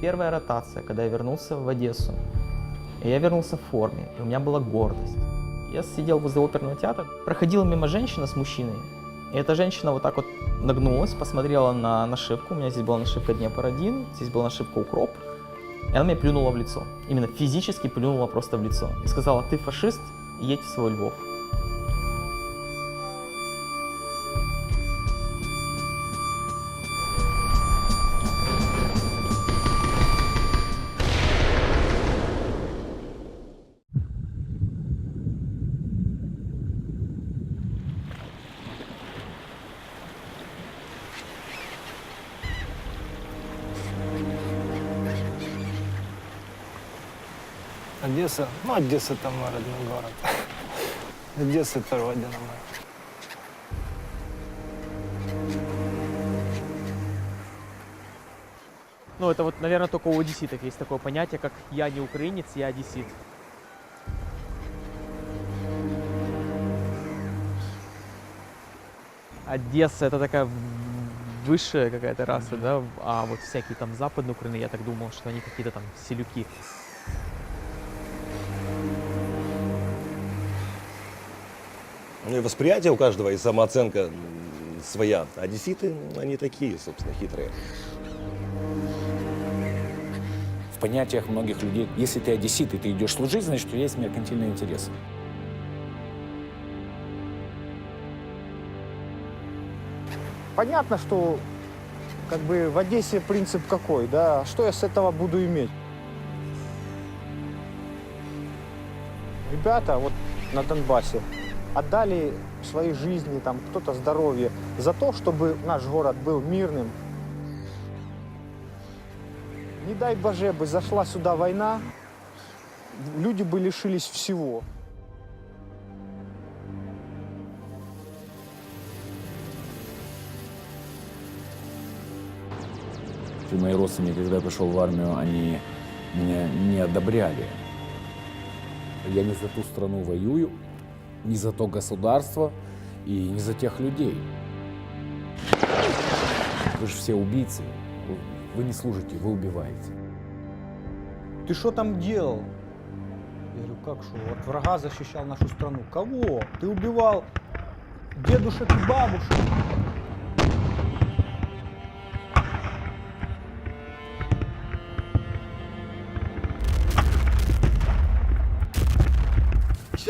первая ротация, когда я вернулся в Одессу. И я вернулся в форме, и у меня была гордость. Я сидел возле оперного театра, проходила мимо женщина с мужчиной, и эта женщина вот так вот нагнулась, посмотрела на нашивку, у меня здесь была нашивка Днепр-1, здесь была нашивка Укроп, и она мне плюнула в лицо. Именно физически плюнула просто в лицо. И сказала, ты фашист, едь в свой Львов. Одесса, ну, Одесса это мой родной город. Одесса это родина моя. Ну, это вот, наверное, только у одесситов есть такое понятие, как «я не украинец, я одессит». Одесса это такая высшая какая-то раса, да, а вот всякие там западные Украины, я так думал, что они какие-то там селюки. Восприятие у каждого и самооценка своя. А одесситы, они такие, собственно, хитрые. В понятиях многих людей, если ты одессит и ты идешь служить, значит, у тебя есть меркантильный интерес. Понятно, что как бы в Одессе принцип какой, да? Что я с этого буду иметь? Ребята вот на Донбассе отдали свои жизни, там кто-то здоровье, за то, чтобы наш город был мирным. Не дай боже бы зашла сюда война, люди бы лишились всего. И мои родственники, когда я пришел в армию, они меня не одобряли. Я не за ту страну воюю, не за то государство и не за тех людей. Вы же все убийцы. Вы- не служите, вы убиваете. Ты что там делал? Я говорю, как что? От врага защищал нашу страну. Кого? Ты убивал дедушек и бабушек.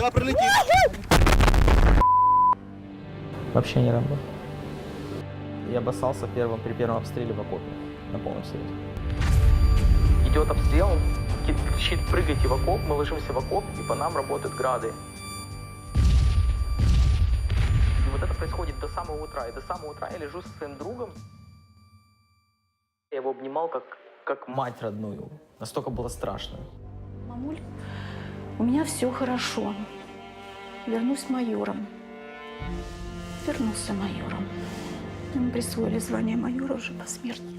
Сейчас прилетит. Вообще не работал. Я обоссался первым, при первом обстреле в окопе на полном серьезе. Идет обстрел, он ки- кричит, прыгайте в окоп, мы ложимся в окоп, и по нам работают грады. И вот это происходит до самого утра. И до самого утра я лежу со своим другом. Я его обнимал как, как мать родную. Настолько было страшно. Мамуль, у меня все хорошо. Вернусь майором. Вернулся майором. Ему присвоили звание майора уже посмертно.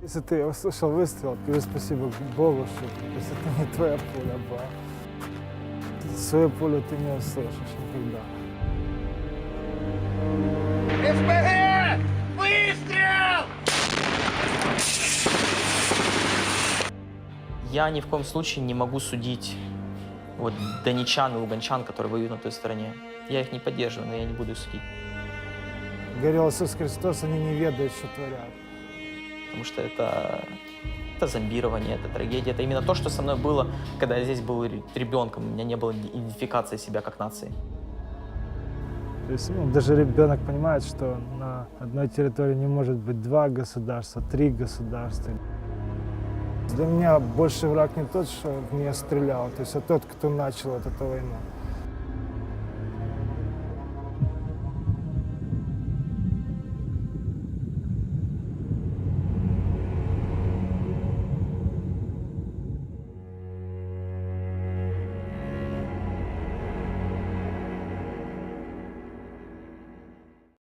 Если ты услышал выстрел, скажи спасибо Богу, что если это не твоя пуля была. Свою пулю ты не услышишь никогда. Я ни в коем случае не могу судить вот донечан и луганчан, которые воюют на той стороне. Я их не поддерживаю, но я не буду судить. Горел Иисус Христос, они не ведают, что творят. Потому что это, это зомбирование, это трагедия. Это именно то, что со мной было, когда я здесь был ре- ребенком. У меня не было идентификации себя как нации. То есть ну, даже ребенок понимает, что на одной территории не может быть два государства, три государства. Для меня больше враг не тот, что в меня стрелял, то есть а тот, кто начал эту войну.